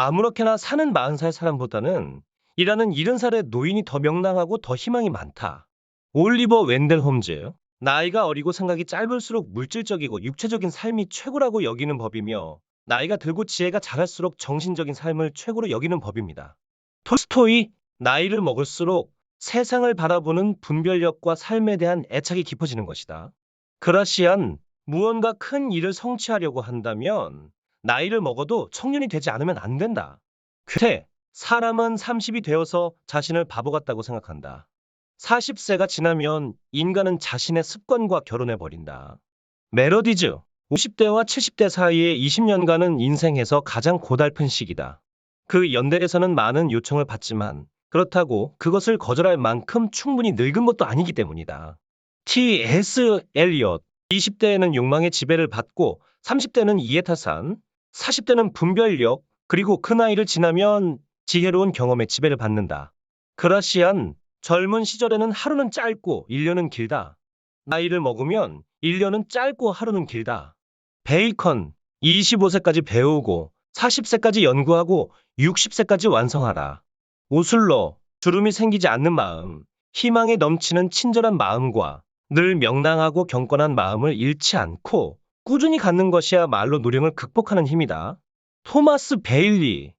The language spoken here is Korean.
아무렇게나 사는 40살 사람보다는 일하는 70살의 노인이 더 명랑하고 더 희망이 많다. 올리버 웬델 홈즈. 나이가 어리고 생각이 짧을수록 물질적이고 육체적인 삶이 최고라고 여기는 법이며 나이가 들고 지혜가 자랄수록 정신적인 삶을 최고로 여기는 법입니다. 톨스토이 나이를 먹을수록 세상을 바라보는 분별력과 삶에 대한 애착이 깊어지는 것이다. 그라시안 무언가 큰 일을 성취하려고 한다면 나이를 먹어도 청년이 되지 않으면 안 된다. 괴테 사람은 30이 되어서 자신을 바보 같다고 생각한다. 40세가 지나면 인간은 자신의 습관과 결혼해 버린다. 메로디즈 50대와 70대 사이의 20년간은 인생에서 가장 고달픈 시기다. 그 연대에서는 많은 요청을 받지만 그렇다고 그것을 거절할 만큼 충분히 늙은 것도 아니기 때문이다. T.S. 엘리엇 20대에는 욕망의 지배를 받고 30대는 이해타산, 40대는 분별력, 그리고 그 나이를 지나면 지혜로운 경험의 지배를 받는다. 그라시안 젊은 시절에는 하루는 짧고 1년은 길다. 나이를 먹으면 1년은 짧고 하루는 길다. 베이컨 25세까지 배우고 40세까지 연구하고 60세까지 완성하라. 오슬러 주름이 생기지 않는 마음, 희망에 넘치는 친절한 마음과 늘 명랑하고 경건한 마음을 잃지 않고 꾸준히 갖는 것이야말로 노령을 극복하는 힘이다. 토마스 베일리